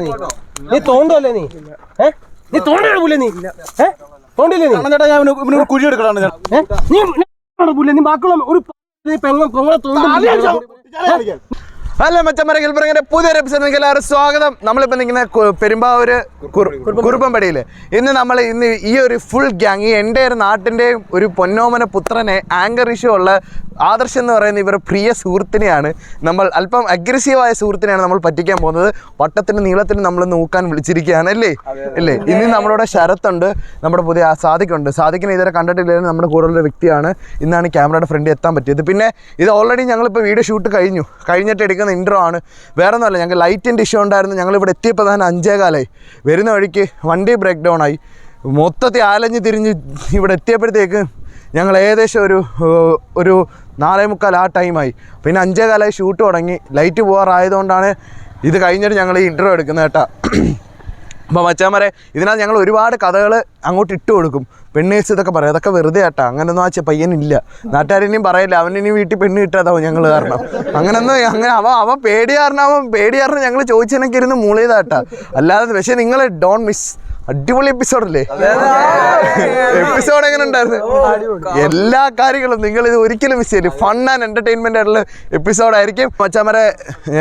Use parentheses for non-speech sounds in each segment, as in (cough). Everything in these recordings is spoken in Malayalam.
നീ നീ തോണ്ടല്ലേ നീ? ഏ? നീ തോണ്ടണ പുല്ലേ നീ? ഏ? തോണ്ടില്ലേ നീ? ചേട്ടാ ഞാൻ ഇവന് ഇവനൊരു കുഴി ഏ? നീ പുല്ലേ നീ ബാക്കിയുള്ള ഒരു പെങ്ങ പെങ്ങളെ തോണ്ടും അല്ല മച്ചമ്മര ഗിൽബർഗിന്റെ പുതിയൊരു എപ്പിസോഡ് നിങ്ങൾക്ക് എല്ലാവരും സ്വാഗതം. നമ്മളിപ്പോൾ നിൽക്കുന്ന പെരുമ്പാവൂര് കുറു- ഇന്ന് നമ്മൾ ഇന്ന് ഈ ഒരു ഫുൾ ഗ്യാങ് ഈ എന്റെ ഒരു നാട്ടിന്റെയും ഒരു പൊന്നോമന പുത്രനെ ആങ്കർ ഇഷ്യൂ ഉള്ള ആദർശ് എന്ന് പറയുന്ന ഇവരുടെ പ്രിയ സുഹൃത്തിനെയാണ് നമ്മൾ അല്പം അഗ്രസീവായ സുഹൃത്തിനെയാണ് നമ്മൾ പറ്റിക്കാൻ പോകുന്നത്. വട്ടത്തിന് നീളത്തിന് നമ്മൾ നോക്കാൻ വിളിച്ചിരിക്കുകയാണ് അല്ലേ? അല്ലേ? ഇന്ന് നമ്മുടെ ശരത്തുണ്ട് നമ്മുടെ പുതിയ സാധിക്കുണ്ട് സാധിക്കുന്ന ഇതുവരെ കണ്ടിട്ടില്ലെങ്കിൽ നമ്മുടെ കൂടുതലുള്ള വ്യക്തിയാണ്. ഇന്നാണ് ക്യാമറയുടെ ഫ്രണ്ടിൽ എത്താൻ പറ്റിയത്. പിന്നെ ഇത് ഓൾറെഡി ഞങ്ങളിപ്പോൾ വീഡിയോ ഷൂട്ട് കഴിഞ്ഞു. കഴിഞ്ഞിട്ട് എടുക്കുന്ന ഇൻട്രോ ആണ്. വേറെ ഒന്നുമല്ല ഞങ്ങൾക്ക് ലൈറ്റിന്റെ ഇഷ്യൂ ഉണ്ടായിരുന്നു. ഞങ്ങൾ ഇവിടെ എത്തിയപ്പോൾ തന്നെ അഞ്ചേ കാലായി വരുന്ന വഴിക്ക് വണ്ടി ബ്രേക്ക് ഡൗൺ ആയി. മൊത്തത്തിൽ ആലഞ്ഞ് തിരിഞ്ഞ് ഇവിടെ എത്തിയപ്പോഴത്തേക്ക് ഞങ്ങൾ ഏകദേശം ഒരു ഒരു നാലേ മുക്കാൽ ആ ടൈമായി പിന്നെ അഞ്ചേ കാലമായി ഷൂട്ട് തുടങ്ങി. ലൈറ്റ് പോകാറായതുകൊണ്ടാണ് ഇത് കഴിഞ്ഞിട്ട് ഞങ്ങൾ ഈ ഇൻട്രോ എടുക്കുന്നത് കേട്ടോ. അപ്പോൾ മച്ചാന്മാരെ ഇതിനകത്ത് ഞങ്ങൾ ഒരുപാട് കഥകൾ അങ്ങോട്ട് ഇട്ട് കൊടുക്കും. പെണ്ണേഴ്സ് ഇതൊക്കെ പറയും. അതൊക്കെ വെറുതെ ആട്ടാ. അങ്ങനൊന്നും ആ ചെ- പയ്യനില്ല. നാട്ടുകാരനെയും പറയില്ല. അവനിനി വീട്ടിൽ പെണ്ണ് കിട്ടാതാവും ഞങ്ങൾ കാരണം. അങ്ങനൊന്നും അങ്ങനെ അവ അവ പേടി കാരണം അവൻ പേടി കാരണം ഞങ്ങൾ ചോദിച്ചതിനൊക്കെ ഇരുന്ന് മൂളിയതാട്ടാ. അല്ലാതെ പക്ഷേ നിങ്ങൾ ഡോൺ മിസ് അടിപൊളി എപ്പിസോഡല്ലേ? (laughs) എപ്പിസോഡ് എങ്ങനെ ഉണ്ടായിരുന്നു? എല്ലാ കാര്യങ്ങളും നിങ്ങൾ ഇത് ഒരിക്കലും മിസ് ചെയ്യില്ല ഫൺ ആൻഡ് എന്റർടൈൻമെന്റ് ആയിട്ടുള്ള എപ്പിസോഡായിരിക്കും. മച്ചാമരെ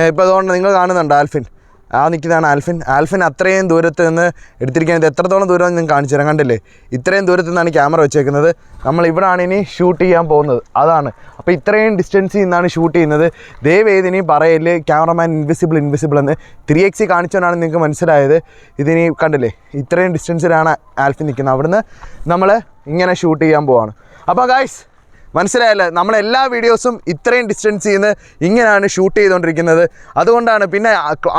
ഇപ്പൊ അതുകൊണ്ട് നിങ്ങൾ കാണുന്നുണ്ട് ആൽഫിൻ. ആ നിൽക്കുന്നതാണ് ആൽഫിൻ. ആൽഫിൻ അത്രയും ദൂരത്ത് നിന്ന് എടുത്തിരിക്കാൻ ഇത് എത്രത്തോളം ദൂരം ഞാൻ കാണിച്ചു തരാം. കണ്ടില്ലേ? ഇത്രയും ദൂരത്ത് നിന്നാണ് ക്യാമറ വെച്ചേക്കുന്നത്. നമ്മൾ ഇവിടാണ് ഇനി ഷൂട്ട് ചെയ്യാൻ പോകുന്നത്. അതാണ്. അപ്പോൾ ഇത്രയും ഡിസ്റ്റൻസിൽ നിന്നാണ് ഷൂട്ട് ചെയ്യുന്നത്. ദയവേത് ഇനി പറയൽ. ക്യാമറമാൻ ഇൻവിസിബിൾ ഇൻവിസിബിൾ എന്ന് ത്രീ എക്സി കാണിച്ചോണ്ടാണ് നിങ്ങൾക്ക് മനസ്സിലായത്. ഇതിനി കണ്ടില്ലേ? ഇത്രയും ഡിസ്റ്റൻസിലാണ് ആൽഫിൻ നിൽക്കുന്നത്. അവിടുന്ന് നമ്മൾ ഇങ്ങനെ ഷൂട്ട് ചെയ്യാൻ പോവാണ്. അപ്പോൾ ഗായ്സ് മനസ്സിലായല്ലേ? നമ്മൾ എല്ലാ വീഡിയോസും ഇത്രയും ഡിസ്റ്റൻസ് ചെയ്യുന്ന ഇങ്ങനെയാണ് ഷൂട്ട് ചെയ്തുകൊണ്ടിരിക്കുന്നത് അതുകൊണ്ടാണ് പിന്നെ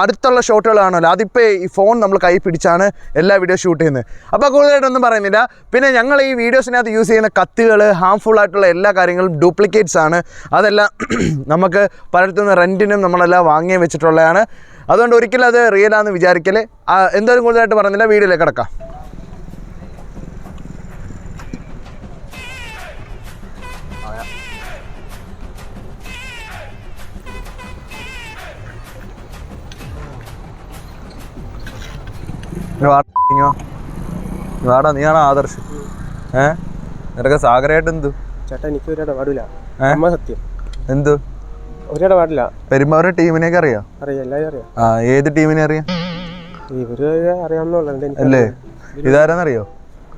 അടുത്തുള്ള ഷോട്ടുകളാണല്ലോ അതിപ്പോൾ ഈ ഫോൺ നമ്മൾ കൈ പിടിച്ചാണ് എല്ലാ വീഡിയോ ഷൂട്ട് ചെയ്യുന്നത്. അപ്പോൾ കൂടുതലായിട്ടൊന്നും പറയുന്നില്ല. പിന്നെ ഞങ്ങൾ ഈ വീഡിയോസിനകത്ത് യൂസ് ചെയ്യുന്ന കത്തുകൾ ഹാംഫുൾ ആയിട്ടുള്ള എല്ലാ കാര്യങ്ങളും ഡ്യൂപ്ലിക്കേറ്റ്സ് ആണ്. അതെല്ലാം (clears throat) നമുക്ക് പലയിടത്തുനിന്ന് റെന്റിനും നമ്മളെല്ലാം വാങ്ങി വെച്ചിട്ടുള്ളതാണ്. അതുകൊണ്ട് ഒരിക്കലും അത് റിയലാന്ന് വിചാരിക്കൽ എന്തായാലും കൂടുതലായിട്ട് പറയുന്നില്ല വീഡിയോയിലേക്ക് കിടക്കാം. വാടാ നീയാണ് ആദർശ്. ഏ? നിനക്ക് സാഗരമായിട്ട് എന്തു? ചേട്ടാ എനിക്ക് ഏ? അമ്മ സത്യം. എന്തു? ഒരിടപാടില്ല പെരുമ്പാവൂർ ടീമിനെയൊക്കെ അറിയാം? അറിയാം എല്ലാവരും അറിയാം. ആ ഏത് ടീമിനെ അറിയാം? ഇവർ അറിയാവുന്നുള്ളൂ എനിക്ക് അല്ലേ? ഇതാരെന്നറിയോ?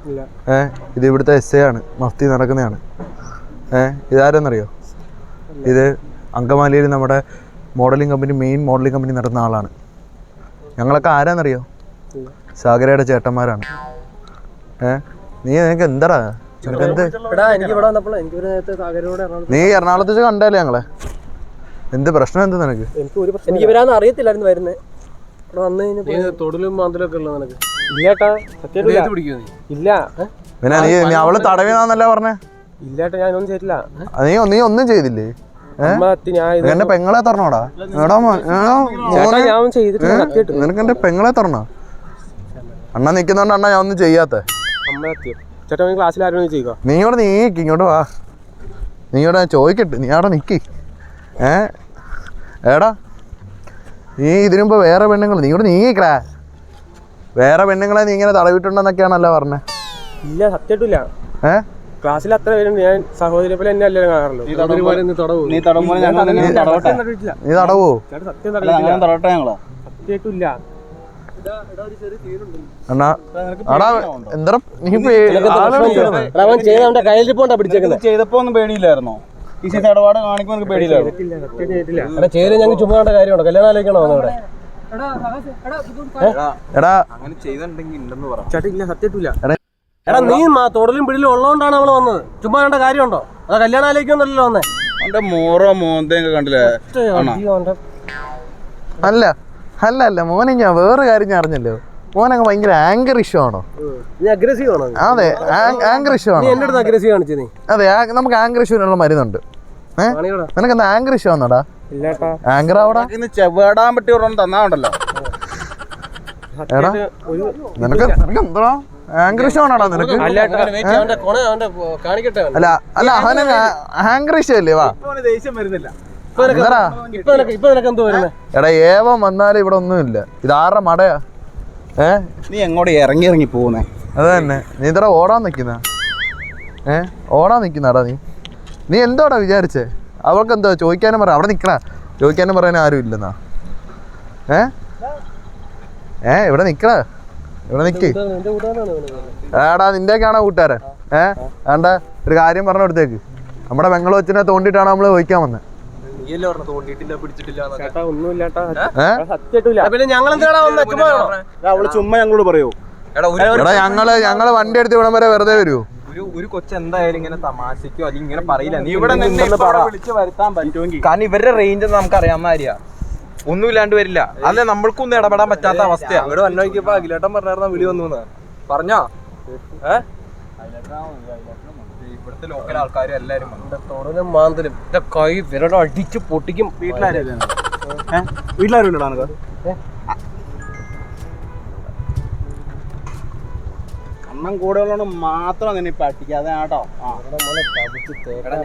ഇല്ല. ഏ? ഇത് ഇവിടുത്തെ എസ് എ ആണ്. മഫ്തി നടക്കുന്നതാണ്. ഏ ഇതാരെന്നറിയോ? ഇത് അങ്കമാലിയിൽ നമ്മുടെ modeling company main modeling company നടത്തുന്ന ആളാണ്. ഞങ്ങളൊക്കെ ആരാന്നറിയോ. സാഗരയുടെ ചേട്ടന്മാരാണ്. ഏ നീ നിനക്ക് എന്താടാ? എടാ എനിക്ക് ഇവിടെ വന്നപ്പോൾ എനിക്ക് ഒരു നേരത്തെ സാഗരോട് നീ എറണാകുളത്ത് വെച്ച് കണ്ടല്ലേ ഞങ്ങളെ? എന്ത് പ്രശ്നം എന്ത് നിനക്ക്? എനിക്ക് ഒരു പ്രശ്നം എനിക്ക് വരാന്ന് അറിയത്തില്ലായിരുന്നു വരുന്നത് ഇവിടെ വന്നു കഴിഞ്ഞപ്പോ തൊടിലും മാന്തലും ഒക്കെ ഉള്ള നിനക്ക്. ഇല്ലേട്ടാ സത്യമായിട്ട് പിടിക്കുമോ ഇല്ല. അവൾ തടവിനാന്നല്ല പറഞ്ഞേ? ഇല്ലേട്ടാ ഞാനൊന്നും ചെയ്തില്ല നീ നീ ഒന്നും ചെയ്തില്ലേ? എന്റെ പെങ്ങളെ തരണോടാ? എടാ നിനക്ക് എന്റെ പെങ്ങളെ തരണോ? അണ്ണ നിക്കുന്നോണ്ട് അണ്ണ ഞാൻ ഒന്നും ചെയ്യാത്ത. നീ ഇവിടെ നീക്ക് ഇങ്ങോട്ട് വാ. നീ ഇവിടെ ചോദിക്കട്ടെ നീ അവിടെ നിക്ക്. ഏ? ഏടാ നീ ഇതിനു മുമ്പ് വേറെ പെണ്ണുങ്ങൾ നീ ഇവിടെ നീക്കടാ വേറെ പെണ്ണുങ്ങളെ നീ ഇങ്ങനെ തടവിട്ടുണ്ടെന്നൊക്കെയാണല്ലോ പറഞ്ഞേ. ഇല്ല സത്യമായിട്ടില്ല. ഏ? ക്ലാസ്സിൽ അത്ര പേരുണ്ട്. ഞാൻ സഹോദരി പോലെ എന്നെ അല്ലേ കാണാറുള്ളൂ നീ തടവുമ്പോൾ ഞങ്ങൾ നിന്നെ തടവട്ടെ. നീ തടവോ? ചേട്ടാ സത്യം അല്ല അങ്ങനെ തടവട്ടെ ഞങ്ങൾ. സത്യമായിട്ടില്ല അണ്ണാ അടാ എന്താ നീ പേ- ആളെ വിളിച്ചത്? അവൻ ചെയ്ത അവന്റെ കയ്യിൽ പോണ്ടാ പിടിച്ചേക്കുന്നത്. ഇത് ചെയ്തപ്പോ ഒന്നും പേടിയില്ലായിരുന്നോ? ഈ ഇടപാട് കാണിക്കുമ്പോൾ നിനക്ക് പേടിയില്ലായിരുന്നു? എടാ ചേര് ഞങ്ങൾക്ക് ചുമ്മാ കണ്ട കാര്യമുണ്ടോ? കല്യാണം ആലോചിക്കണോ എടാ ചേട്ടാ ഇല്ല സത്യമായിട്ടില്ല. എടാ നീ മാ- തൊടലും പിടിലും ഉള്ളതുകൊണ്ടാണ് നമ്മൾ വന്നത്. ചുമ്മാ കണ്ട കാര്യമുണ്ടോ? അതാ കല്യാണം ആലോചിക്കൊന്നല്ലോ വന്നേ. അവന്റെ മോറോ മോന്തയൊക്കെ കണ്ടില്ലേ? അല്ല അല്ല അല്ല മോനെ ഞാൻ വേറെ കാര്യം ഞാൻ അറിഞ്ഞല്ലോ? മോനങ്ങ് ഭയങ്കര ആങ്കർ ഇഷ്യൂ ആണോ? നീ അഗ്രസീവ് ആണോ? അതെ ആങ്കർ ഇഷ്യൂ ആണോ? എന്റെ അടുത്ത് അഗ്രസീവ് കാണിച്ചേ നീ. അതെ നമുക്ക് ആങ്കർ ഇഷ്യൂവിനുള്ള മരുന്നുണ്ട്. നിനക്ക് എന്താ ആങ്കർ ഇഷ്യൂ ആണോടാ ഇല്ലാട്ടാ. ആങ്കർ ആവടാ? ഇന്ന് ചെവിടാൻ പറ്റിയ തന്നാണ്ടല്ലോ എടാ ഒരു നിനക്ക് നിനക്ക് എന്താ ഇഷ്യൂ ആണോടാ നിനക്ക്? അല്ലാട്ടാ അവന്റെ കൊണ അവന്റെ കാണിക്കട്ടെ അല്ല അല്ല അവന് ആംഗ്രി ഷോ അല്ലേ വാ. ദേഷ്യം വരുന്നില്ല. ഇപ്പൊ നിനക്ക് എന്താടാ? നിനക്ക് ഇപ്പൊ നിനക്ക് എന്തോ വരുന്നത് എടാ ഏവൻ വന്നാലും ഇവിടെ ഒന്നുമില്ല ഇത് ആരുടെ മടയാ? ഏ? നീ എങ്ങോട്ട് ഇറങ്ങി ഇറങ്ങി പോകുന്നേ? അത് തന്നെ. നീ ഇത്ര ഓടാൻ നിൽക്കുന്ന ഏ? ഓടാൻ നിൽക്കുന്നാടാ നീ? നീ എന്തോടാ വിചാരിച്ചേ? അവൾക്ക് എന്തോ ചോദിക്കാനും പറ. അവിടെ നിൽക്കണ ചോദിക്കാനും പറയാനും ആരും ഇല്ലെന്നാ? ഏ? ഏ ഇവിടെ നിൽക്കണ ഇവിടെ നിന്റെ കൂട്ടുകാരാണ് ഇവന്. എടാ നിന്റെയൊക്കെയാണോ കൂട്ടുകാരൻ? ഏ? വേണ്ട ഒരു കാര്യം പറഞ്ഞു കൊടുത്തേക്ക്. നമ്മുടെ പെങ്ങൾ വെച്ചിനെ തോണ്ടിട്ടാണ് നമ്മൾ ചോദിക്കാൻ വന്നത് ചേട്ടാ ഒന്നുമില്ലാട്ടാ ഏ? സത്യമായിട്ടില്ല. പിന്നെ ഞങ്ങൾ എന്തിനാ വന്ന് വെക്കുമ്പോഴാണോ അവൾ ചുമ്മാ ഞങ്ങളോട് പറയോ. എടാ എടാ ഞങ്ങൾ ഞങ്ങൾ വണ്ടി എടുത്ത് ഇവിടം വരെ വെറുതെ വരുമോ ഒരു കൊച്ചെന്തായാലും കൊച്ചു എന്തായാലും ഇങ്ങനെ തമാശക്കോ അല്ലെങ്കിൽ ഇങ്ങനെ പറയില്ല. നീ ഇവിടെ വിളിച്ച് വരുത്താൻ പറ്റുമെങ്കിൽ. കാരണം ഇവരുടെ റേഞ്ച് നമുക്ക് അറിയാവുന്ന കാര്യ ഒന്നുമില്ലാണ്ട് വരില്ല. അല്ലെ നമ്മൾക്കൊന്നും ഇടപെടാൻ പറ്റാത്ത അവസ്ഥയാണ് ഇവിടെ വന്നോക്കിയപ്പോ അഖിലേട്ടൻ പറഞ്ഞായിരുന്ന വിളി വന്നു പറഞ്ഞോ? ഏഹ് ഇവിടുത്തെ ലോക്കൽ ആൾക്കാരും എല്ലാരും മാന്തലും എന്റെ കൈ വിരടം അടിച്ച് പൊട്ടിക്കും. വീട്ടിലാരും? വീട്ടിലാരും നിനക്ക് അണ്ണം കൂടെ ഉള്ളതുകൊണ്ട് മാത്രം നിന്നെ ഇപ്പൊ അടിക്കാതെ കേട്ടോ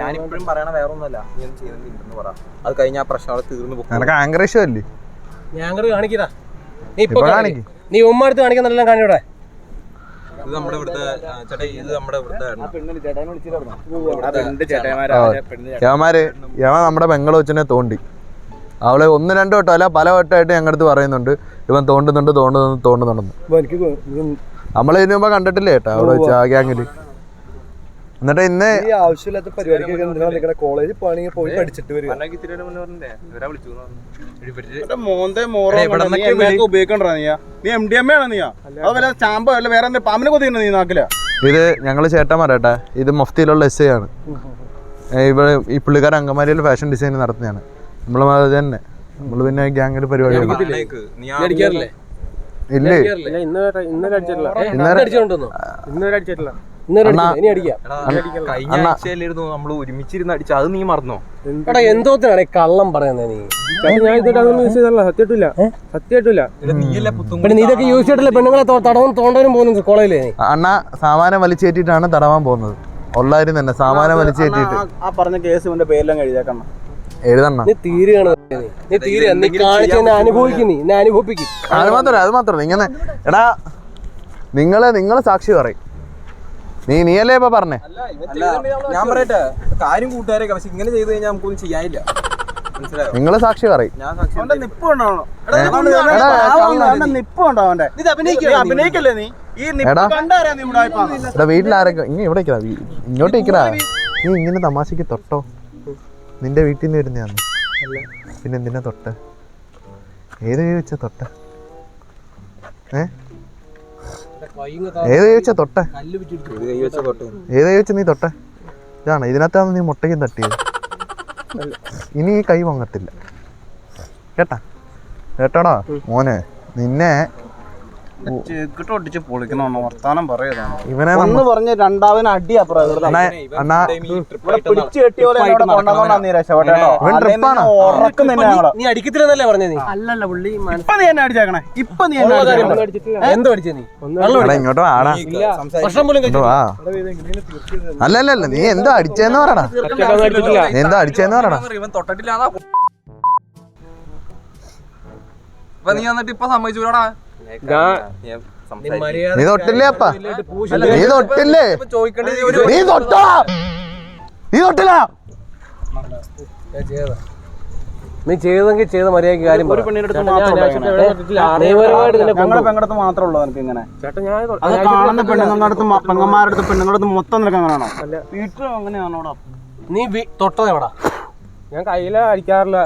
ഞാനിപ്പോഴും പറയണ വേറെ ഒന്നുമല്ല നീ ചെയ്യുന്നുണ്ടെന്ന് പറ. അത് കഴിഞ്ഞാൽ ആ പ്രശ്നം അവിടെ തീർന്നു പോകും. നിനക്ക് ഞാൻ കാണിക്കതാ. നീ ഇപ്പൊ കാണിക്ക്. നീ ഉമ്മ അടുത്ത് കാണിക്കുന്നെല്ലാം കാണിയോടെ ഇത് നമ്മുടെ ഇവിടുത്തെ വെച്ചെ ചേട്ടാ ഇത് നമ്മുടെ ഇവിടുത്തെ എണ്ണ. നമ്മുടെ പെങ്ങൾ വെച്ചിനെ തോണ്ടി. അവളെ ഒന്ന് രണ്ട് വട്ടം അല്ല പല വട്ടമായിട്ട് ഞങ്ങളുടെ അടുത്ത് പറയുന്നുണ്ട്. ഇവൻ തോണ്ടുന്നുണ്ട് തോണ്ടുന്നു തോണ്ടുന്നുണ്ടെന്ന്. നമ്മൾ ഇതിനു മുമ്പ് കണ്ടിട്ടില്ലേ കേട്ടോ അവിടെ വെച്ച് ആ ഗ്യാങ്ങിൽ. എന്നിട്ട് ഇന്ന് ഈ ആവശ്യമില്ലാത്ത പരിപാടിക്കൊക്കെ കോളേജിൽ പോയി പഠിച്ചിട്ട് വരും നീ നീയാ? നീ എം ഡി എം എ ആണ് നീയാ? അത് വല്ല ചാമ്പോ അല്ല വേറെ പാമ്പിനെ നീ നാക്കില? ഇത് ഞങ്ങൾ ചേട്ടന്മാരേട്ടാ ഇത് മഫ്തിയിലുള്ള എസ് ആണ്. ഇവിടെ ഈ പുള്ളിക്കാരൻ അങ്കമാലിയിൽ ഫാഷൻ ഡിസൈൻ നടത്തുന്നതാണ്. നമ്മൾ അത് തന്നെ. നമ്മൾ പിന്നെ ഗ്യാങ്ങിൽ പരിപാടി ഇല്ലേ? ഇല്ല ഇന്നലെ ഇന്നലെ ഇന്നലെ- അടിച്ചോണ്ടോ ഇന്നലെ അടിച്ചിട്ടില്ല ഇന്നലെ ഇനി അടിക്കാം. എടാ, കഴിഞ്ഞ ആഴ്ചയിലിരുന്നു നമ്മൾ ഒരുമിച്ചിരുന്ന് അടിച്ചു അത് നീ മറന്നോ? എടാ എന്തോത്തിനാണ് കള്ളം പറയുന്നത് നീ? ഞാൻ ഇതിട്ട് അതൊന്നും യൂസ് ചെയ്തല്ല സത്യമായിട്ടില്ല. സത്യമായിട്ടില്ല. പിന്നെ നീ ഇതൊക്കെ യൂസ് ചെയ്തിട്ടില്ല? പെണ്ണുങ്ങളെ തടവും തോണ്ടവനും പോകുന്നു കോളേജിലേ നീ? അണ്ണ സാമാനം വലിച്ചേറ്റിട്ടാണ് തടവാൻ പോകുന്നത്. ഉള്ളാരും തന്നെ സാമാനം വലിച്ചേറ്റിട്ട്. ആ പറഞ്ഞ കേസ് ഇവന്റെ പേരിലും എഴുതിയേക്കണം. എഴുതണ്ണ നീ തീരുകയാണ് നീ. നീ തീരുക നീ കാണിച്ച് എന്നെ അനുഭവിക്കും നീ എന്നെ അനുഭവിപ്പിക്കും. അത് മാത്രമല്ല അത് മാത്രമല്ല ഇങ്ങനെ എടാ നിങ്ങൾ നിങ്ങൾ സാക്ഷി പറയും. നീ നീയല്ലേ ഇപ്പൊ പറഞ്ഞേ? അല്ല ഞാൻ പറയട്ടെ കാര്യം കൂട്ടുകാരൊക്കെ പക്ഷെ ഇങ്ങനെ ചെയ്ത് കഴിഞ്ഞാൽ നമുക്കൊന്നും ചെയ്യാനില്ല. മനസ്സിലായോ? നിങ്ങൾ സാക്ഷി പറയും. വീട്ടിലാരൊക്കെ ഇങ്ങനെ ഇവിടെ. ഇങ്ങോട്ട് നീ ഇങ്ങനെ തമാശക്ക് തൊട്ടോ? നിന്റെ വീട്ടിൽ നിന്ന് വരുന്നതാണ് പിന്നെ എന്തിനാ തൊട്ട? ഏത് കൈ വെച്ച തൊട്ട? ഏ? ഏത് കൈ വെച്ച തൊട്ട? ഇത് കൈ വെച്ച തൊട്ട് ഏത് കൈ വെച്ച നീ തൊട്ട? ഇതാണ് ഇതിനകത്താണ് നീ മുട്ടയ്ക്കും തട്ടിയത്. ഇനി ഈ കൈ വാങ്ങത്തില്ല കേട്ടാ? കേട്ടോടാ? മോനെ നിന്നെ ഒന്ന് പറഞ്ഞ് പിടിച്ച് കെട്ടിയ പോലെ കൊണ്ടുവന്നോണ്ടാ നീ രക്ഷപ്പെട്ടെ ഉറക്കും അടിക്കത്തില്ലെന്നല്ലേ അല്ലല്ല പുള്ളി ഇപ്പൊ നീ എന്നെ അടിച്ചേക്കണേ. ഇപ്പൊ നീ. എന്തോ അടിച്ചേ നീ? എടാ ഇങ്ങോട്ട് വാടാ. നീ എന്തോ അടിച്ചേന്ന് പറയണ? നീ എന്തോ അടിച്ചേന്ന് പറയടാ ഇവൻ നീ വന്നിട്ട് ഇപ്പൊ സമ്മതിച്ചൂടാ. നീ തൊട്ടില്ലേ അപ്പ? നീ തൊട്ടില്ലേ? നീ തൊട്ടോ? നീ തൊട്ടില്ല? നീ ചെയ്തെങ്കിൽ ചെയ്ത മര്യാദയ്ക്ക് കാര്യം. ഒരു പെണ്ണിനടുത്ത് ഞങ്ങളുടെ. പെങ്ങടത്ത് മാത്രമേ ഉള്ളൂ നിനക്ക് ഇങ്ങനെ. അത് കാണുന്ന പെണ്ണുങ്ങളുടെ അടുത്ത് പെങ്ങന്മാരുടെ അടുത്ത് പെണ്ണുങ്ങളുടെ അടുത്ത് മൊത്തം നിനക്ക് അങ്ങനെയാണോ? വീട്ടിലും അങ്ങനെയാണോടാ? നീ തൊട്ടത് എവിടാ ഞാൻ കയ്യില അടിക്കാറില്ല.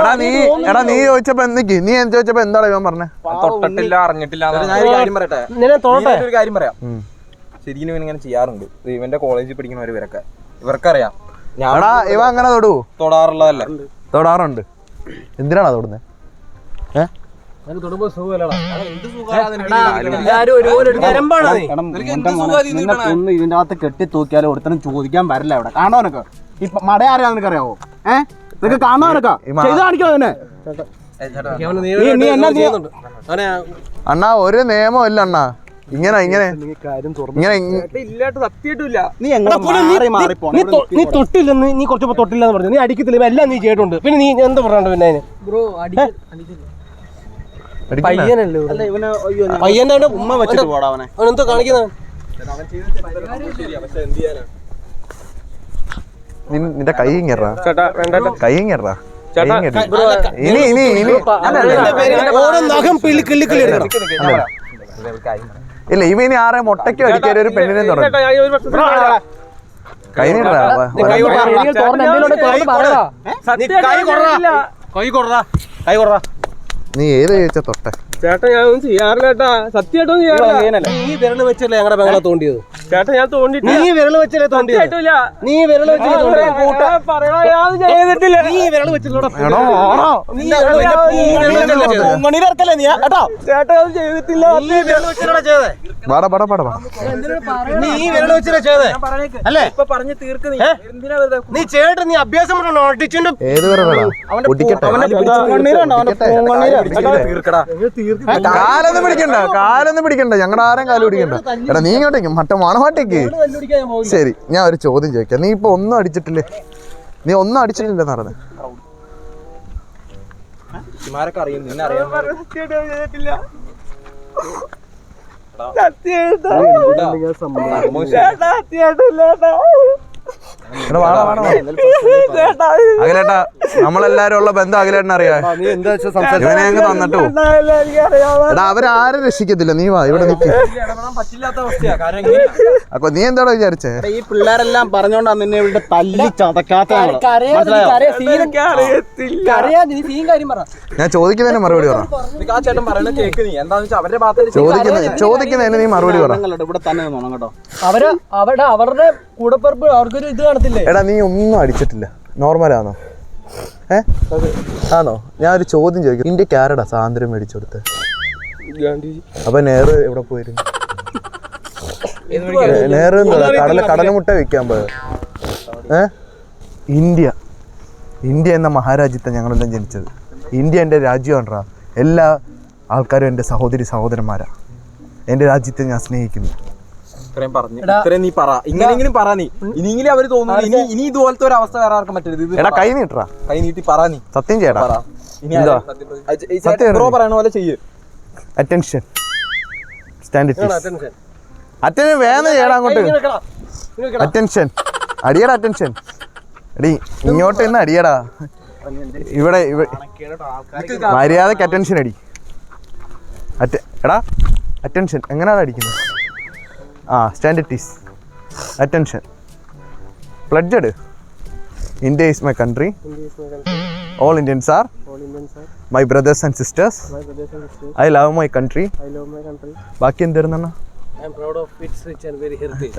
എടാ നീ എടാ നീ ചോദിച്ചപ്പോ എന്തൊക്കെ? നീ എന്ത് ചോദിച്ചപ്പോ എന്താടാ ഇവൻ പറഞ്ഞേ? തൊട്ടിട്ടില്ല അറിഞ്ഞിട്ടില്ല ഞാൻ ഒരു കാര്യം പറയട്ടെ? നിന്നെ തൊട്ടെ? ഒരു കാര്യം പറയാം. ശരിക്കും ഇവൻ ഇങ്ങനെ ചെയ്യാറുണ്ട്. ഇവന്റെ കോളേജിൽ പഠിക്കുന്നവർ ഇവരൊക്കെ. ഇവർക്കറിയാം. ഞാൻ എടാ ഇവ അങ്ങനെ തൊടൂ. തൊടാറുള്ളതല്ല? തൊടാറുണ്ട്. എന്തിനാടാ തൊടുന്നേ? ഏ? നിനക്ക് തൊടുമ്പോ സുഖമല്ലടാ. എല്ലാരും ഒരുപോലെ നിന്നെ ഇതിന്റെ അകത്ത് കെട്ടി തൂക്കിയാലും ഒരുത്തനും ചോദിക്കാൻ വരില്ല ഇവിടെ. കാണോ നിനക്ക്? ഇപ്പൊ മട ആരാ നിനക്ക് അറിയാവോ ഏഹ് നിനക്ക്? കാണോ നിനക്ക് ചെയ്ത് കാണിക്കോ അതിനെ അണ്ണാ ഒരു നിയമം ഇല്ല അണ്ണാ. ഇങ്ങനെ ഇങ്ങനെ. നീ തൊട്ടില്ലെന്ന് നീ കുറച്ചപ്പോ തൊട്ടില്ലെന്ന് പറഞ്ഞു നീ അടിക്കത്തില്ല എല്ലാം നീ ചെയ്തിട്ടുണ്ട്. പിന്നെ നീ എന്താ പറയണ്ട പിന്നെ അതിന്? ബ്രോ. പയ്യനല്ലേ അല്ല ഇവന് അയ്യോ ഞാൻ പയ്യന്റെ ഉമ്മ വെച്ചിട്ട് പോടാ അവനെ. അവൻ എന്തോ കാണിക്കുന്നത് നിൻ- നിന്റെ കൈ ഇങ്ങറാ കൈ ഇങ്ങറാ ഇനി ഇനി ഇനി. ഇല്ല ഇവ ഇനി ആരെ മുട്ടയ്ക്ക് അടിക്കാൻ ഒരു പെണ്ണിനെ തുടങ്ങി കൈ നീട്ടാ കൈ കൊറ കൈ കൊറ കൈ കൊടുറാ നീ ഏത് ചോദിച്ചാ തൊട്ടെ? ചേട്ടാ ഞാൻ ഒന്നും ചെയ്യാറില്ല ചേട്ടാ സത്യമായിട്ടും ചെയ്യാറില്ല നീ വിരൽ വെച്ചല്ലേ ഞങ്ങളുടെ ബംഗളെ തോണ്ടിയത് ചേട്ടാ ഞാൻ തോണ്ടി നീ വിരൽ വെച്ചല്ലേ തോണ്ടിയത് നീ വിരൽ വെച്ചല്ലേ തോണ്ടിയത് ചെയ്തിട്ടില്ല നീ വിരൽ നീ ചേട്ടൻ നീ അഭ്യാസം ഉങ്ങണീരുണ്ടോ അവന്റെ തീർക്കടാ കാലൊന്നും പിടിക്കണ്ട കാലൊന്നും പിടിക്കണ്ട. ഞങ്ങളുടെ ആരും കാലം പിടിക്കണ്ട. എടാ നീ ഇങ്ങോട്ടേക്ക് മട്ട മണമാട്ടേക്ക് ശരി ഞാൻ ഒരു ചോദ്യം ചോദിക്കാം. നീ ഇപ്പൊ ഒന്നും അടിച്ചിട്ടില്ലേ? നീ ഒന്നും അടിച്ചിട്ടില്ലേ നടന്ന് ഇമാരൊക്കെ അഖിലേട്ടാ നമ്മളെല്ലാരും ഉള്ള ബന്ധം അഖിലേട്ടൻ അറിയാ. ഇവനെ അങ്ങ് തന്നിട്ട്. എടാ അവരാരും രക്ഷിക്കത്തില്ല. നീ വാ ഇവിടെ നിക്ക്. ഇടപെടാൻ പറ്റില്ലാത്ത അവസ്ഥയാ. കാരണം ഇങ്ങനെ അപ്പൊ നീ എന്താടാ വിചാരിച്ചേ? ഈ പിള്ളേരെല്ലാം പറഞ്ഞോണ്ടാ നിന്നെ ഇവിടെ തല്ലി ചതക്കാത്ത ഞാൻ ചോദിക്കുന്നതിന് മറുപടി പറ. ചോദിക്കുന്നതിന് നീ മറുപടി പറ. ഇവിടെ തന്നെ കേട്ടോ. അവർ അവരുടെ അവരുടെ കൂടപ്പിറപ്പ് അവർക്കൊരു ഇത് കാണത്തില്ലേ? എടാ നീ ഒന്നും അടിച്ചിട്ടില്ല. നോർമലാണോ ഏ? ആണോ? ഞാൻ ഒരു ചോദ്യം ചോദിക്കും. ഇന്ത്യ ആരടാ സ്വാതന്ത്ര്യം മേടിച്ചു കൊടുത്ത് അപ്പൊ നേറ് എവിടെ പോയിരുന്നു? നേറ് കടല കടല മുട്ട വിൽക്കാൻ പോയത്. ഏ? ഇന്ത്യ. ഇന്ത്യ എന്ന മഹാരാജ്യത്തെ ഞങ്ങളെല്ലാം ജനിച്ചത്. ഇന്ത്യ എന്റെ രാജ്യമാണ്ട്രാ എല്ലാ ആൾക്കാരും എന്റെ സഹോദരി സഹോദരന്മാരാ. എന്റെ രാജ്യത്തെ ഞാൻ സ്നേഹിക്കുന്നു. ഇത്രയും പറഞ്ഞു. ഇത്രയും നീ പറ. ഇങ്ങനെങ്കിലും പറ നീ. ഇനിയെങ്കിലും അവർ തോന്നുന്നു ഇനി ഇനി ഇതുപോലത്തെ ഒരു അവസ്ഥ വേറെ ആർക്കും പറ്റരുത് ഇത് എടാ കൈ നീട്ടറാ. കൈ നീട്ടി പറ നീ. സത്യം ചെയ്യടാ. പറ. ഇനി എന്താ? സത്യം ബ്രോ. പറയണ പോലെ ചെയ്യ്. അറ്റൻഷൻ സ്റ്റാൻഡ് അറ്റൻഷൻ വേണം ചെയ്യടാ അങ്ങോട്ട്? അറ്റൻഷൻ അടിയടാ അറ്റൻഷൻ എടി ഇങ്ങോട്ട് നിന്ന് അടിയടാ. ഇവിടെ ഇവ- മര്യാദയ്ക്ക് അറ്റൻഷൻ അടി അറ്റ എടാ അറ്റൻഷൻ എങ്ങനെയാണ് അടിക്കുന്നത്? ആ stand at ease attention pledged India is my country all Indians are my brothers and sisters I love my country ബാക്കി എന്തായിരുന്നു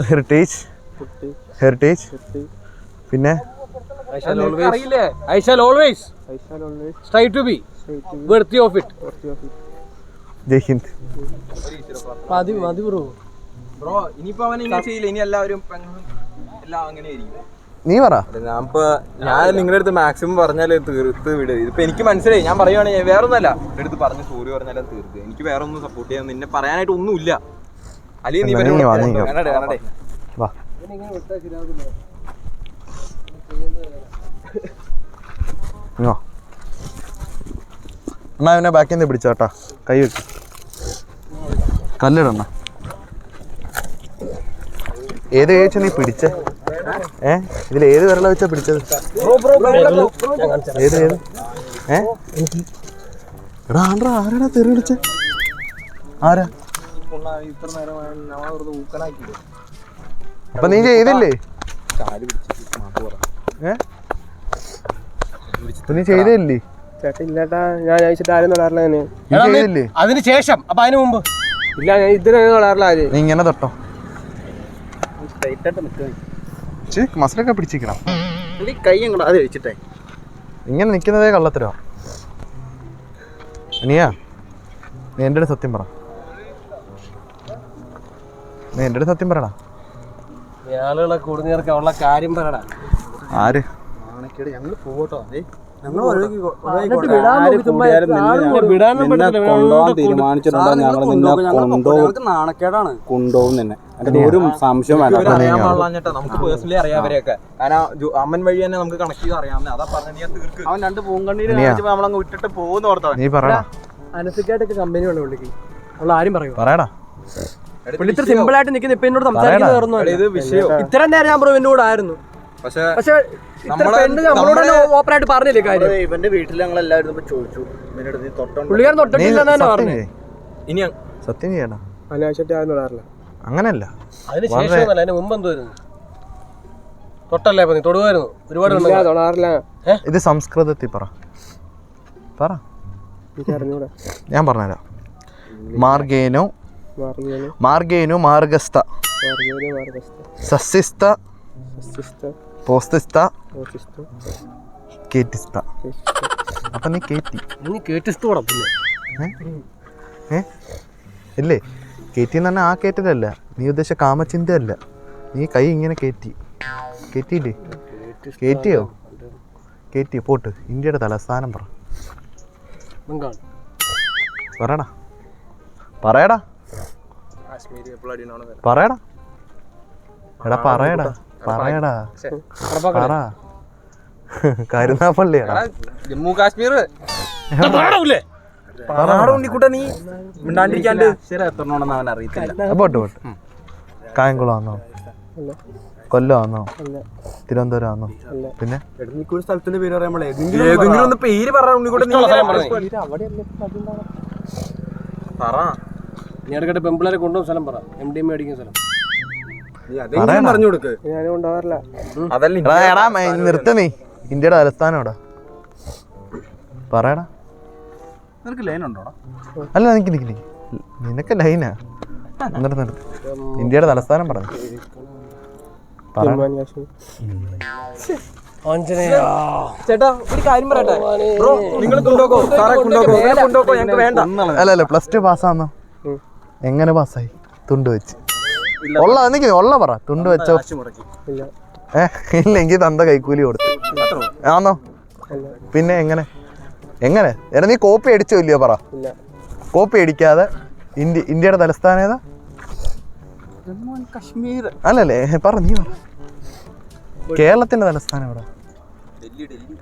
ഹെറിറ്റേജ് ഹെറിറ്റേജ് പിന്നെ? അറിയില്ലേ? I shall always strive to be worthy of it. ജയ് ഹിന്ദ്. മതി മതി ബ്രോ. ബ്രോ ഇനിയിപ്പോ അവൻ ഇങ്ങനെ ചെയ്യില്ല? ഇനി എല്ലാവരും പെങ്ങളും എല്ലാം അങ്ങനെ ആയിരിക്കും. നീ പറ. ഞാൻ ഇപ്പൊ ഞാൻ നിങ്ങളുടെ അടുത്ത് മാക്സിമം പറഞ്ഞാലേ തീർത്ത് വിട്. ഇതിപ്പോ എനിക്ക് മനസ്സിലായി. ഞാൻ പറയുവാണെങ്കിൽ വേറെ ഒന്നല്ല എന്റെ അടുത്ത് പറഞ്ഞ് സോറി പറഞ്ഞാലേ തീർത്ത്. എനിക്ക് വേറെ ഒന്നും സപ്പോർട്ട് ചെയ്യാൻ നിന്നെ പറയാനായിട്ട് ഒന്നുമില്ല. അല്ലെങ്കിൽ നീ നീ വാ, നീ വാ. കാണട്ടെ കാണട്ടെ വാ. നീ വാ. എന്നാ അവനെ ബാക്കിൽ നിന്ന് പിടിച്ചോട്ടാ കൈ വെക്ക്. കല്ലിടണ്ണ ഏത് കഴിച്ച നീ പിടിച്ച? ഏ? ഇതിൽ ഏത് വിരല വെച്ചാ പിടിച്ചത്? ഏത് ഏത്? ഏ? എടാ ആണ്ടാ ആരാടാ തെറി പിടിച്ച ആരാ? അപ്പൊ നീ ചെയ്തില്ലേ? നീ ചെയ്തില്ലേ? ചേട്ടാ ഞാൻ അയച്ചിട്ട് ആരും തൊടാറില്ല അതിന്. ശേഷം അപ്പൊ അതിന് മുമ്പ്. ഇല്ല ഞാൻ ഇതിനെ തൊടാറില്ല ആര്. നീ ഇങ്ങനെ തൊട്ടോ. മസിലൊക്കെ പിടിച്ചിരിക്കണം. കൈ അങ്ങോട്ട് അത് വെച്ചിട്ടേ. ഇങ്ങനെ നിൽക്കുന്നതേ കള്ളത്തരോ? അനിയാ നീ എന്റെ അടുത്ത് സത്യം പറ. നീ എന്റെ അടുത്ത് സത്യം പറടാ ഇയാളുകളെ കൂടുന്നേർക്ക് അവളുടെ കാര്യം പറടാ ആര്? ഞങ്ങൾ പോകട്ടോ നാണക്കേടാണ്. കൊണ്ടുപോകും ഒരു സംശയം നമുക്ക് പേഴ്സണലി കാരണം അമ്മൻ വഴി തന്നെ നമുക്ക് കണക്ട് ചെയ്ത് അറിയാവുന്ന അതാ പറഞ്ഞ തീർക്ക്. അവൻ രണ്ട് പൂങ്കണ്ണീര് നമ്മളങ്ങ് വിട്ടിട്ട് പോകുന്ന ഓർത്തവൻ. നീ പറയടാ അനസിക്കായിട്ടൊക്കെ കമ്പനി വേണം ഉള്ള ആരും പറയും പറയടാ. പുള്ളി ഇത്ര സിമ്പിൾ ആയിട്ട് നിൽക്കുന്ന ഇപ്പൊ എന്നോട് സംസാരിക്കുന്നത് ഇത്രയും നേരം ഞാൻ ബ്രോ എന്നോട് ആയിരുന്നു? പക്ഷെ പക്ഷെ ഇത്ര നമ്മളെ- പെണ്ണ് നമ്മളോട് ഓപ്പൺ ആയിട്ട് പറഞ്ഞില്ലേ കാര്യം? ഇവന്റെ വീട്ടിൽ ഞങ്ങൾ എല്ലാവരും ചോദിച്ചു. ഇവന്റെ അടുത്ത് തൊട്ടുണ്ട് പുള്ളിക്കാരൻ നീ തൊട്ടിട്ടില്ല തന്നെ പറഞ്ഞു ഇനി സത്യം ചെയ്യടാ അനാവശ്യമായിട്ട് ആരും തൊടാറില്ല. അങ്ങനല്ല. അതിന് ശേഷം അതിന് മുമ്പ് എന്തുവായിരുന്നു തൊട്ടല്ലേ പറഞ്ഞു തൊടുവായിരുന്നു? ഒരുപാട് തൊടാറില്ല. ഇത് സംസ്കൃതത്തിൽ പറ. പറ. ഞാൻ പറഞ്ഞുതരാം. മാർഗേനോ മാർഗേനോ മാർഗസ്ഥ. സസ്യസ്ഥ കേറ്റിസ്ഥ അപ്പൊ നീ കേറ്റി നീ ഇല്ലേ? കേറ്റി എന്ന് പറഞ്ഞാൽ ആ കേറ്റലല്ല നീ ഉദ്ദേശിച്ച കാമചിന്തയല്ല. നീ കൈ ഇങ്ങനെ കേറ്റി കേറ്റിയില്ലേ കേറ്റിയോ കേറ്റിയോ പോട്ട്. ഇന്ത്യയുടെ തലസ്ഥാനം പറ. പറയടാ. പറയടാ. പറയടാ. എടാ പറയടാ. പറയടാ. പറ. (laughs) കരുനാപ്പള്ളിയാടാ ജമ്മു കാശ്മീർ. ഉണ്ണിക്കുട്ട നീ മിണ്ടാണ്ടിരിക്കാണ്ട് ശരി എത്രണ്ണോണെന്ന് അവൻ അറിയത്തില്ല. പോട്ട് പോട്ട് കായംകുളം ആണോ കൊല്ലം ആണോ തിരുവനന്തപുരം ആണോ പിന്നെ? സ്ഥലത്തിന്റെ പേര് പറയുമ്പോഴേ ഏതെങ്കിലും ഒന്ന് പേര് പറ. പറ. നീ പെമ്പിളരെ കൊണ്ടുപോകുന്ന സ്ഥലം പറ. എം ഡി എം മേടിക്കുന്ന സ്ഥലം. പറഞ്ഞു കൊടുക്ക് അതല്ല എടാ എടാ നീ. ഇന്ത്യയുടെ തലസ്ഥാനം പറയടാ. നിനക്ക് ലൈൻ ഉണ്ടോടാ അല്ല നിനക്ക് നിക്ക് നിക്ക്. നിനക്ക് ലൈനാ നിർത്ത് നിർത്ത്. ഇന്ത്യയുടെ തലസ്ഥാനം പറഞ്ഞു അല്ല അല്ല പ്ലസ് ടു പാസ്സാന്നോ എങ്ങനെ പാസ്സായി തുണ്ട് വെച്ച്. ഉള്ള എനിക്ക് ഉള്ള പറ. തുണ്ട് വെച്ചോ. ഇല്ല. എനിക്ക് ഇല്ലെങ്കിൽ തന്ത കൈക്കൂലി കൊടുത്തു. ആന്നോ? പിന്നെ എങ്ങനെ? എങ്ങനെ? എടാ നീ കോപ്പി അടിച്ചോ ഇല്ലയോ പറ. ഇല്ല. കോപ്പി അടിക്കാതെ ഇന്ത്യ ഇന്ത്യയുടെ തലസ്ഥാനം ഏതാ? ജമ്മു കശ്മീർ. അല്ലല്ലേ പറ നീ പറ. കേരളത്തിന്റെ തലസ്ഥാനം എവിടെ? ഡൽഹി ഡൽഹി.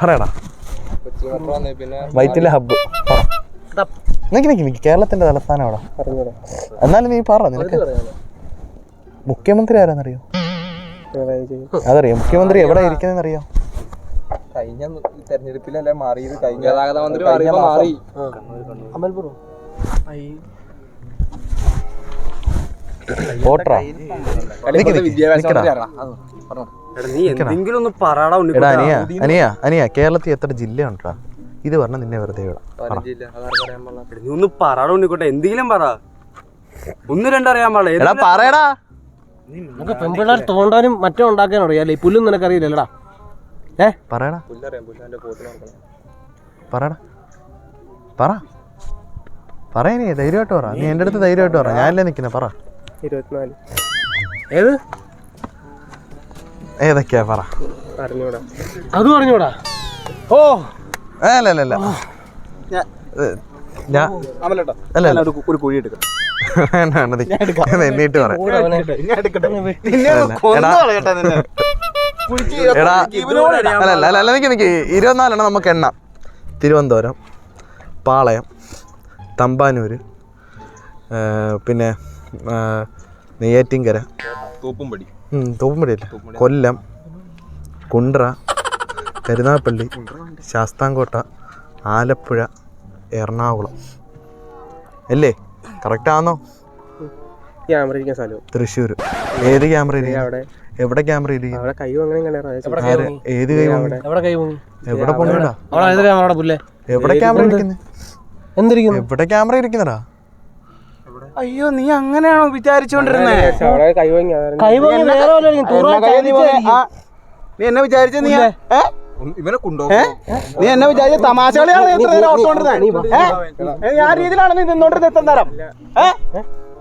പറയടാ. വൈറ്റിലെ ഹബ്ബ് പറ. നിക്ക് നിക്ക് നിക്ക്. കേരളത്തിന്റെ തലസ്ഥാനം അവിടെ. എന്നാലും നീ പറ നിനക്ക്. മുഖ്യമന്ത്രി ആരാന്നറിയോ? അതറിയോ? മുഖ്യമന്ത്രി എവിടെ ഇരിക്കുന്നതെന്ന് അറിയോ കഴിഞ്ഞ തെരഞ്ഞെടുപ്പിലല്ലേ മാറിയത്? കഴിഞ്ഞ ഗതാഗത മന്ത്രി. മാറി. അമൽപുറം? കേരളത്തിൽ എത്ര ജില്ല ഉണ്ടാ ഇത് പറഞ്ഞ നിന്നെ വെറുതെ പറ. ഒന്ന് ഉണ്ണിക്കോട്ടെ എന്തെങ്കിലും പറ. ഒന്ന് രണ്ടറിയാൻ പാടില്ല. എടാ പറയടാ. നമുക്ക് പെൺപിള്ളേർ തോണ്ടാനും മറ്റോ ഉണ്ടാക്കാനും അറിയാലേ പുല്ലും നിനക്കറിയില്ലല്ലടാ. ഏ? പറയടാ. പറയടാ. പറ. പറയണേ ധൈര്യമായിട്ട് പറ. നീ എന്റെ അടുത്ത് ധൈര്യമായിട്ട് പറ. ഞാനല്ലേ നിൽക്കുന്നത് പറ. ഇരുപത്തിനാല്. ഏത്? ഏതൊക്കെയാ? പറ. അറിഞ്ഞൂടാ. അത് പറഞ്ഞൂടാ ഓ. അല്ല അല്ല അല്ല. ഞാൻ അമലട്ടോ അല്ല അല്ല. ഒരു കുഴി എടുക്കാം. എന്നിട്ട് എടാ. അല്ല അല്ല ഇരുപത്തിനാലെണ്ണം നമുക്ക് എണ്ണ. തിരുവനന്തപുരം പാളയം തമ്പാനൂർ പിന്നെ നെയ്യാറ്റിങ്കര നെയ്യാറ്റിൻകര. തൂപ്പുംപടി. ഉം, തോപ്പുംപടിയല്ല കൊല്ലം കുണ്ട്ര കരുനാഗപ്പള്ളി ശാസ്താംകോട്ട ആലപ്പുഴ എറണാകുളം. അല്ലേ? കറക്റ്റാണോ ക്യാമറ ഇരിക്കുന്ന സ്ഥലവും തൃശ്ശൂർ ഏത് ക്യാമറ ഇരിക്കും അവിടെ. എവിടെ ക്യാമറ ഇരിക്കും അവിടെ കൈ അങ്ങനെ ഇങ്ങനെ ഏത് കൈ എവിടെ കൈ എവിടെ പോണടാ എവിടെ ക്യാമറ ഇരിക്കുന്നത് എന്തിരിക്കുന്നു? എവിടെ ക്യാമറ ഇരിക്കുന്നടാ? അയ്യോ നീ അങ്ങനെയാണോ വിചാരിച്ചോണ്ടിരുന്നേ? കൈ വാങ്ങി വേറെ. നീ എന്നെ വിചാരിച്ച നീ? ഏ? ഇവനെ നീ എന്നെ വിചാരിച്ച തമാശകളിയാണ് നീ ഇത്ര നേരം? ഏ, ആ രീതിയിലാണ് നീ നിന്നോണ്ടിരുന്നത് എത്ര നേരം?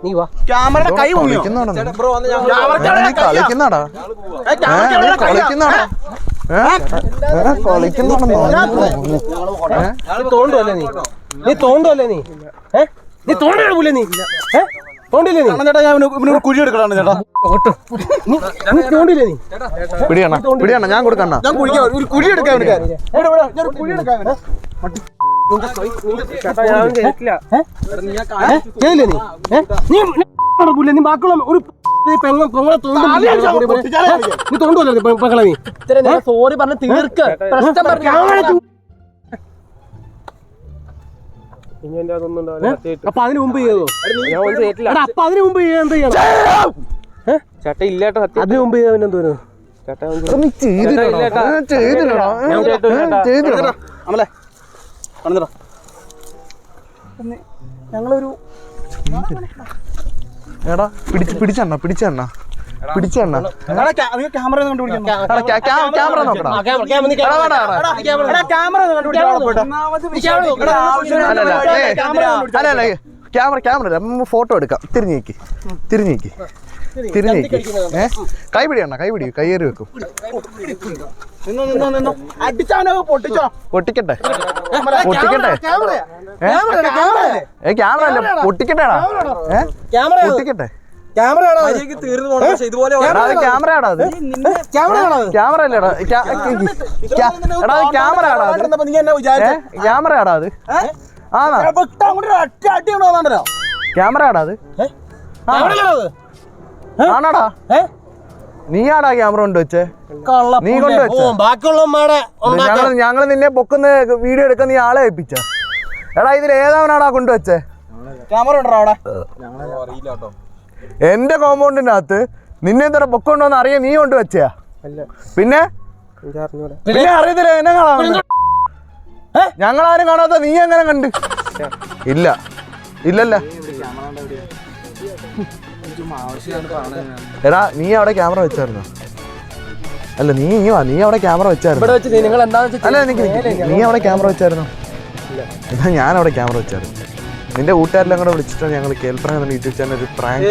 നീ വാ. ക്യാമറയുടെ കൈ കളിക്കുന്നോടാ നീ? നീ കളിക്കുന്നടാ ഏ, നീ? നീ തോണ്ടുവല്ലേ നീ? നീ തോണ്ടുവല്ലേ നീ? ഏ? നീ തോണ്ടല്ലേ നീ? ഏ? തോണ്ടില്ലേ നീ? ചേട്ടാ ഞാൻ ഇവനൊരു കുഴി എടുക്കണം ചേട്ടാ. നീ നീ തോണ്ടില്ലേ നീ? പിടിയണ പിടിയണ ഞാൻ കൊടുക്കണ്ണ ഞാൻ കുഴിക്കാം ഒരു കുഴി എടുക്കാൻ ഞാൻ ഒരു കുഴി എടുക്കാൻ നീ? നീ ബാക്കിയുള്ള ഒരു പെങ്ങളെ നീ സോറി പറഞ്ഞ് തീർക്ക്. പ്രശ്നം പറഞ്ഞു അപ്പൊ അതിന് മുമ്പ് ചെയ്തോ? എടാ, അപ്പൊ അതിന് മുമ്പ് ചെയ്യാൻ എന്താ ചെയ്യണം? ചട്ട ഇല്ലേട്ടാ അതിന് മുമ്പ് ചെയ്യാൻ പിന്നെ ഞങ്ങളൊരു എടാ പിടിച്ച് പിടിച്ചണ്ണ പിടിച്ചണ്ണ. പിടിച്ചണ്ണ camera camera. Camera camera camera photo എടുക്കാം. തിരിഞ്ഞേക്ക്. തിരിഞ്ഞേക്ക്. തിരിഞ്ഞേക്ക്. ഏ? കൈ പിടിയണ്ണ കൈ പിടി കയ്യേറി വെക്കും. നിന്നോ നിന്നോ നിന്നോ. അടിച്ചവനോ പൊട്ടിച്ചോ. പൊട്ടിക്കട്ടെ. പൊട്ടിക്കട്ടെ. ഏ? ഏ ക്യാമറ അല്ല പൊട്ടിക്കട്ടെടാ. ഏ? പൊട്ടിക്കട്ടെ. ക്യാമറ ക്യാമറ ക്യാമറ ആടാ അത്? ക്യാമറ ആടാ അത്? ക്യാമറ ആടാ ക്യാമറ കൊണ്ട് വെച്ചേ? നീ കൊണ്ട് വെച്ചേ? ബാക്കിയുള്ളമാടെ ഞങ്ങൾ ഞങ്ങൾ നിന്നെ പൊക്കുന്ന വീഡിയോ എടുക്കാൻ നീ ആളെ ഏൽപ്പിച്ച? എടാ ഇതിൽ ഏതാവനാടാ കൊണ്ടുവച്ചേ ക്യാമറ ഉണ്ടോ അവിടെ? അറിയില്ല കേട്ടോ. എന്റെ കോമ്പൗണ്ടിന്റെ അകത്ത് നിന്നെ എന്താ പൊക്കൊണ്ടോന്ന് അറിയാൻ നീ കൊണ്ട് വെച്ച പിന്നെ? പിന്നെ അറിയത്തില്ല എന്നെ കാണാൻ ഞങ്ങളാരും കാണാത്ത നീ എങ്ങനെ കണ്ട്? ഇല്ല. ഇല്ലല്ല. എടാ നീ അവിടെ ക്യാമറ വെച്ചായിരുന്നോ? അല്ല നീ നീ വാ. നീ അവിടെ ക്യാമറ വെച്ചായിരുന്നു? അല്ല എനിക്ക് നീ അവിടെ ക്യാമറ വെച്ചായിരുന്നോ? ഞാൻ അവിടെ ക്യാമറ വെച്ചായിരുന്നു. നിന്റെ കൂട്ടുകാരെല്ലാം കൂടെ വിളിച്ചിട്ടാണ് ഞങ്ങൾ കേൾപ്പറ യൂട്യൂബ് ചാനൽ ഒരു പ്രാങ്ക്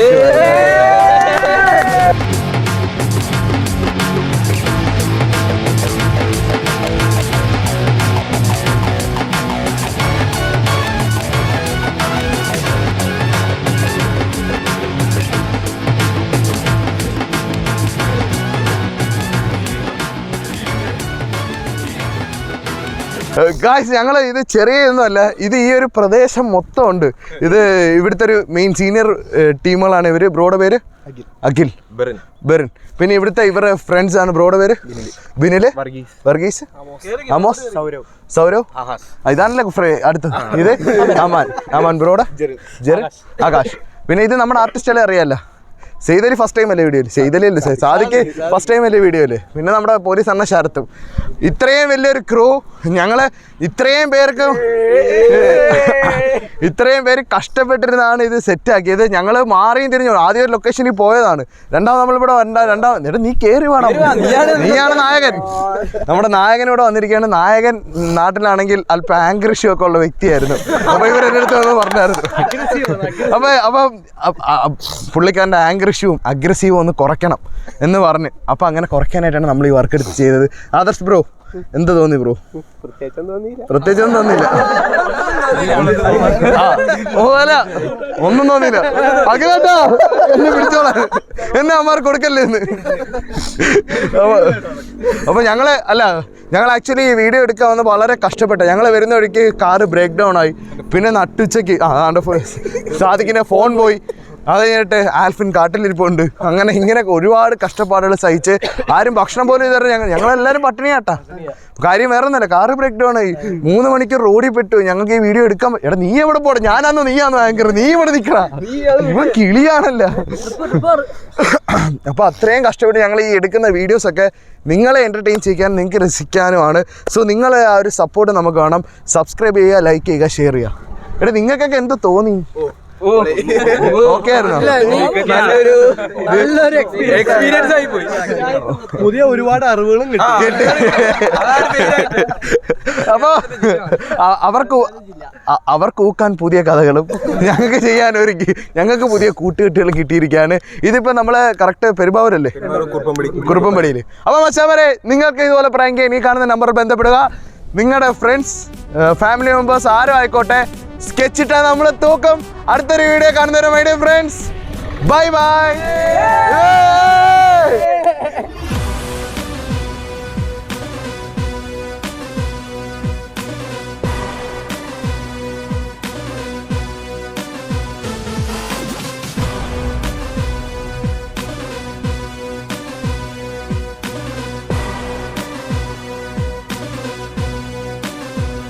ഗായ്സ് ഞങ്ങൾ ഇത് ചെറിയൊന്നുമല്ല. ഇത് ഈ ഒരു പ്രദേശം മൊത്തം ഉണ്ട് ഇത് ഇവിടുത്തെ ഒരു മെയിൻ സീനിയർ ടീമുകളാണ് ഇവർ ബ്രോയുടെ പേര്? അഖിൽ. ബെറിൻ. ബെറിൻ. പിന്നെ ഇവിടുത്തെ ഇവരുടെ ഫ്രണ്ട്സ് ആണ് ബ്രോയുടെ പേര്? ബിനിൽ വർഗീസ്. വർഗീസ്? അമോസ്. സൗരവ്. ഇതാണല്ലേ അടുത്ത് ഇത് അമാൻ. അമാൻ ബ്രോയുടെ? ജെറിൻ. ആകാശ്. പിന്നെ ഇത് നമ്മുടെ ആർട്ടിസ്റ്റുകളെ അറിയാലോ? സെയ്തലി ഫസ്റ്റ് ടൈം അല്ലേ വീഡിയോയിൽ സെയ്തലി അല്ലേ? സാധിക്ക്. സാദിക്ക് ഫസ്റ്റ് ടൈം അല്ലേ വീഡിയോയിൽ പിന്നെ നമ്മുടെ പോലീസ് അണ്ണ ശരത്തും. ഇത്രയും വലിയൊരു ക്രൂ ഞങ്ങൾ ഇത്രയും പേർക്ക് ഇത്രയും പേര് കഷ്ടപ്പെട്ടിരുന്നാണ് ഇത് സെറ്റ് ആക്കിയത്. ഞങ്ങൾ മാറിയും തിരിഞ്ഞു ആദ്യം ഒരു ലൊക്കേഷനിൽ പോയതാണ്. രണ്ടാമത് നമ്മളിവിടെ വരണ്ട രണ്ടാമത് എന്നിട്ട് നീ കയറി വേണം നീയാണ് നായകൻ. നമ്മുടെ നായകൻ ഇവിടെ വന്നിരിക്കുകയാണ്. നായകൻ നാട്ടിലാണെങ്കിൽ അല്പം ആംഗ്രിഷ്യം ഒക്കെ ഉള്ള വ്യക്തിയായിരുന്നു. അപ്പൊ ഇവരെ അടുത്ത് പറഞ്ഞായിരുന്നു. അപ്പൊ അപ്പൊ പുള്ളിക്കാരന്റെ അ- ആംഗ്രിഷ്യവും അഗ്രസീവും ഒന്ന് കുറയ്ക്കണം എന്ന് പറഞ്ഞ്. അപ്പൊ അങ്ങനെ കുറയ്ക്കാനായിട്ടാണ് നമ്മൾ ഈ വർക്ക് എടുത്ത് ചെയ്തത്. ആദർശ് ബ്രോ എന്ത് തോന്നി ബ്രോ പ്രത്യേകിച്ചൊന്നും തോന്നിയില്ല. ആ, ഓ അല്ല ഒന്നും തോന്നിയില്ല. അഖിലേട്ടാ എന്നെ പിടിച്ചോളാം. എന്നെ അമ്മാർ കൊടുക്കല്ലേ എന്ന് അപ്പൊ അപ്പൊ ഞങ്ങൾ അല്ല ഞങ്ങൾ ആക്ച്വലി ഈ വീഡിയോ എടുക്കാൻ വന്ന് വളരെ കഷ്ടപ്പെട്ട. ഞങ്ങൾ വരുന്ന വഴിക്ക് കാറ് ബ്രേക്ക് ഡൗൺ ആയി. പിന്നെ നട്ടുച്ചയ്ക്ക് ആ ആണ്ട് സാധിക്കുന്ന ഫോൺ പോയി. അത് കഴിഞ്ഞിട്ട് ആൽഫിൻ കാട്ടിലിരിപ്പുണ്ട്. അങ്ങനെ ഇങ്ങനെ ഒരുപാട് കഷ്ടപ്പാടുകൾ സഹിച്ച് ആരും ഭക്ഷണം പോലും ഇതുവരെ ഞങ്ങൾ ഞങ്ങളെല്ലാവരും പട്ടിണിയാട്ടാ. കാര്യം വേറെ ഒന്നല്ല കാറ് ബ്രേക്ക് ഡൗൺ ആയി മൂന്ന് മണിക്കൂർ റോഡിൽ പെട്ടു. ഞങ്ങൾക്ക് ഈ വീഡിയോ എടുക്കാൻ എടാ നീ എവിടെ പോടെ ഞാനാന്നോ നീയാന്നോ ഭയങ്കര നീ ഇവിടെ നിൽക്കണ ഇവ കിളിയാണല്ല. അപ്പൊ അത്രയും കഷ്ടപ്പെട്ട് ഞങ്ങൾ ഈ എടുക്കുന്ന വീഡിയോസ് ഒക്കെ നിങ്ങളെ എന്റർടൈൻ ചെയ്യിക്കാൻ നിങ്ങൾക്ക് രസിക്കാനുമാണ് സോ നിങ്ങളെ ആ ഒരു സപ്പോർട്ട് നമുക്ക് വേണം. സബ്സ്ക്രൈബ് ചെയ്യുക ലൈക്ക് ചെയ്യുക ഷെയർ ചെയ്യുക. എടാ നിങ്ങൾക്കൊക്കെ എന്ത് തോന്നി? ഓക്കെ ആയിരുന്നോ? നല്ലൊരു എക്സ്പീരിയൻസ് ആയി പോയി. പുതിയ ഒരുപാട് അറിവുകളും കിട്ടി. കേട്ട്. അപ്പൊ അവർക്ക് അവർക്ക് ഊക്കാൻ പുതിയ കഥകളും ഞങ്ങൾക്ക് ചെയ്യാൻ ഒരു ഞങ്ങൾക്ക് പുതിയ കൂട്ടുകെട്ടുകൾ കിട്ടിയിരിക്കുകയാണ്. ഇതിപ്പോ നമ്മൾ കറക്റ്റ് പെരുമ്പാവൂരല്ലേ? കുറുപ്പം പിടി കുറുപ്പമ്പടിയിൽ അപ്പൊ മച്ചാമരെ നിങ്ങൾക്ക് ഇതുപോലെ പ്രാങ്ക് ഈ കാണുന്ന നമ്പർ ബന്ധപ്പെടുക. നിങ്ങളുടെ ഫ്രണ്ട്സ് ഫാമിലി മെമ്പേഴ്സ് ആരും ആയിക്കോട്ടെ സ്കെച്ച് ഇട്ടാ നമ്മളെ തൂക്കം. അടുത്തൊരു വീഡിയോ കാണുന്നവരും ഫ്രണ്ട്സ് ബൈ ബൈ